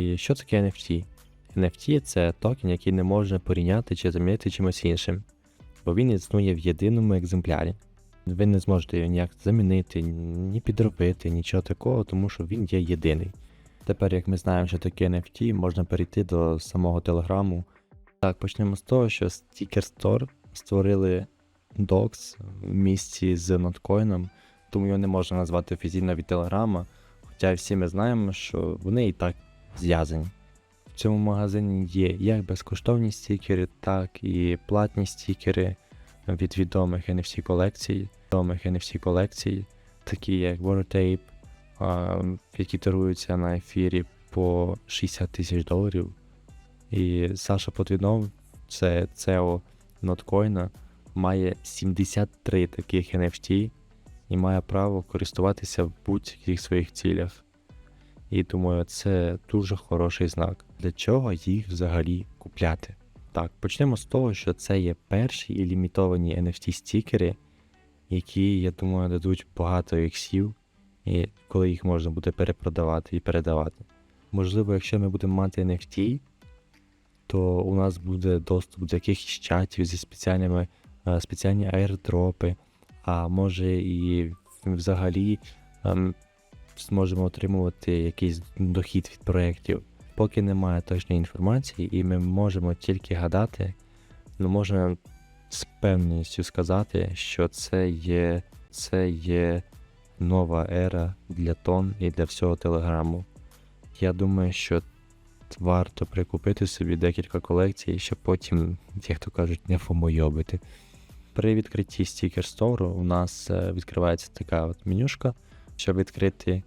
І що таке NFT? NFT це токен, який не можна порівняти чи замінити чимось іншим, бо він існує в єдиному екземплярі. Ви не зможете його ніяк замінити, ні підробити, нічого такого, тому що він є єдиний. Тепер, як ми знаємо, що таке NFT, можна перейти до самого телеграму. Так, почнемо з того, що Sticker Store створили Docs в місті з ноткоїном, тому його не можна назвати офіційно від телеграма. Хоча всі ми знаємо, що вони і так зв'язані. В цьому магазині є як безкоштовні стікери, так і платні стікери від відомих NFC колекцій, відомих NFC колекцій, такі як WarTape, які торгуються на ефірі по 60 тисяч доларів. І Саша Потвінов, це CEO Notcoin, має 73 таких NFT і має право користуватися в будь-яких своїх цілях. І думаю, це дуже хороший знак. Для чого їх взагалі купляти? Так, почнемо з того, що це є перші і лімітовані NFT-стікери, які, я думаю, дадуть багато іксів, і коли їх можна буде перепродавати і передавати. Можливо, якщо ми будемо мати NFT, то у нас буде доступ до якихось чатів зі спеціальними е, спеціальні аірдропи, а може і взагалі ем, зможемо отримувати якийсь дохід від проєктів. Поки немає точної інформації, і ми можемо тільки гадати, ну можна з певністю сказати, що це є, це є нова ера для тон і для всього телеграму. Я думаю, що варто прикупити собі декілька колекцій, щоб потім, як то кажуть, не фомойобити. При відкритті стікер стору у нас е, відкривається така от менюшка, щоб відкрити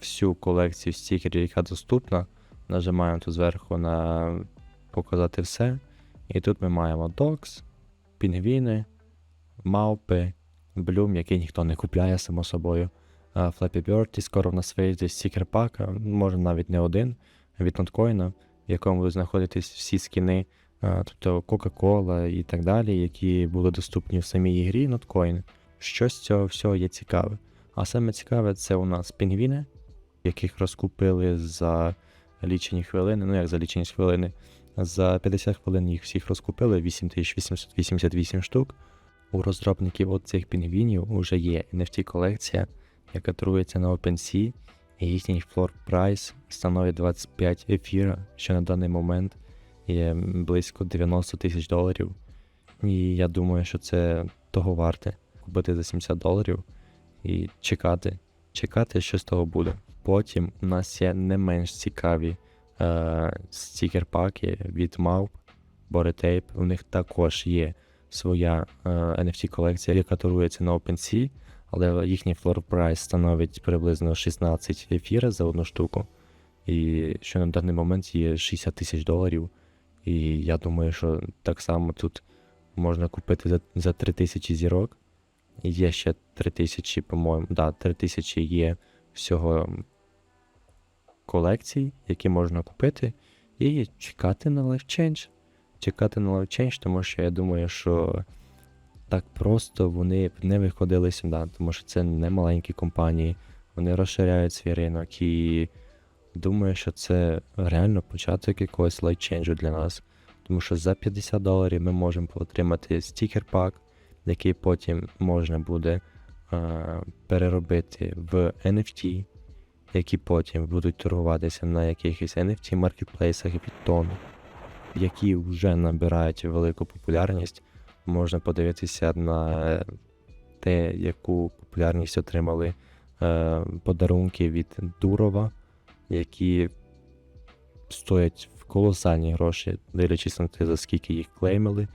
всю колекцію стікерів, яка доступна. Нажимаємо тут зверху на показати все. І тут ми маємо Docs, пінгвіни, мавпи, блюм, який ніхто не купляє, само собою. Flappy Bird, і скоро в нас вийде стікер пак, може навіть не один від ноткоїна, в якому будуть знаходитись всі скіни, тобто Coca-Cola і так далі, які були доступні в самій ігрі ноткоін. Що з цього всього є цікаве? А саме цікаве це у нас пінгвіни, яких розкупили за лічені хвилини, ну як за лічені хвилини. За 50 хвилин їх всіх розкупили 8888 штук. У розробників от цих пінгвінів вже є NFT-колекція, яка торгується на OpenSea, і їхній флор прайс становить 25 ефіра, що на даний момент є близько 90 тисяч доларів. І я думаю, що це того варте купити за 70 доларів і чекати, чекати, що з того буде. Потім у нас є не менш цікаві е, стікер-паки від Maup, Boretape. У них також є своя е, NFT-колекція, яка торгується на OpenSea, але їхній floor price становить приблизно 16 ефіра за одну штуку. І що на даний момент є 60 тисяч доларів. І я думаю, що так само тут можна купити за, за 3 тисячі зірок. Є ще 3 тисячі, по-моєму, да, 3 тисячі є всього колекцій, які можна купити, і чекати на LifeChange. Чекати на LifeChange, тому що я думаю, що так просто вони б не виходили сюди, тому що це не маленькі компанії, вони розширяють свій ринок і думаю, що це реально початок якогось лайтченджу для нас. Тому що за 50 доларів ми можемо отримати стікер пак, який потім можна буде е, переробити в NFT, які потім будуть торгуватися на якихось NFT маркетплейсах тону, які вже набирають велику популярність. Можна подивитися на те, яку популярність отримали е, подарунки від Дурова, які стоять в колосальні гроші, дивлячись на те, за скільки їх клеймили.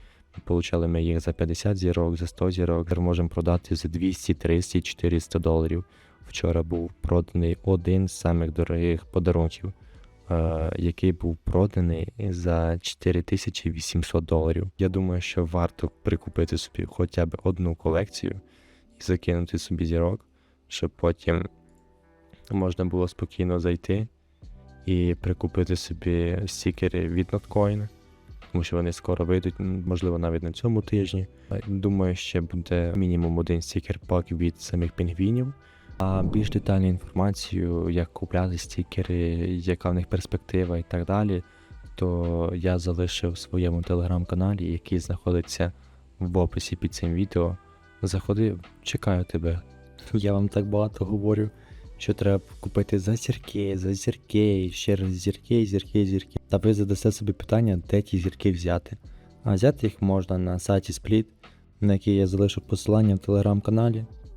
Получали ми їх за 50 зірок, за 100 зірок, можемо продати за 200, 300, 400 доларів. Вчора був проданий один з самих дорогих подарунків, е, який був проданий за 4800 доларів. Я думаю, що варто прикупити собі хоча б одну колекцію і закинути собі зірок, щоб потім можна було спокійно зайти і прикупити собі стікери від Notcoin, тому що вони скоро вийдуть, можливо, навіть на цьому тижні. Думаю, ще буде мінімум один стікер пак від самих пінгвінів. А більш детальну інформацію, як купляти стікери, яка в них перспектива і так далі, то я залишив в своєму телеграм-каналі, який знаходиться в описі під цим відео. Заходи, чекаю тебе. Я вам так багато говорю, що треба купити за зірки, за зірки, ще раз зірки, зірки, зірки. Та ви задасте собі питання, де ті зірки взяти. А взяти їх можна на сайті Split, на який я залишу посилання в телеграм-каналі.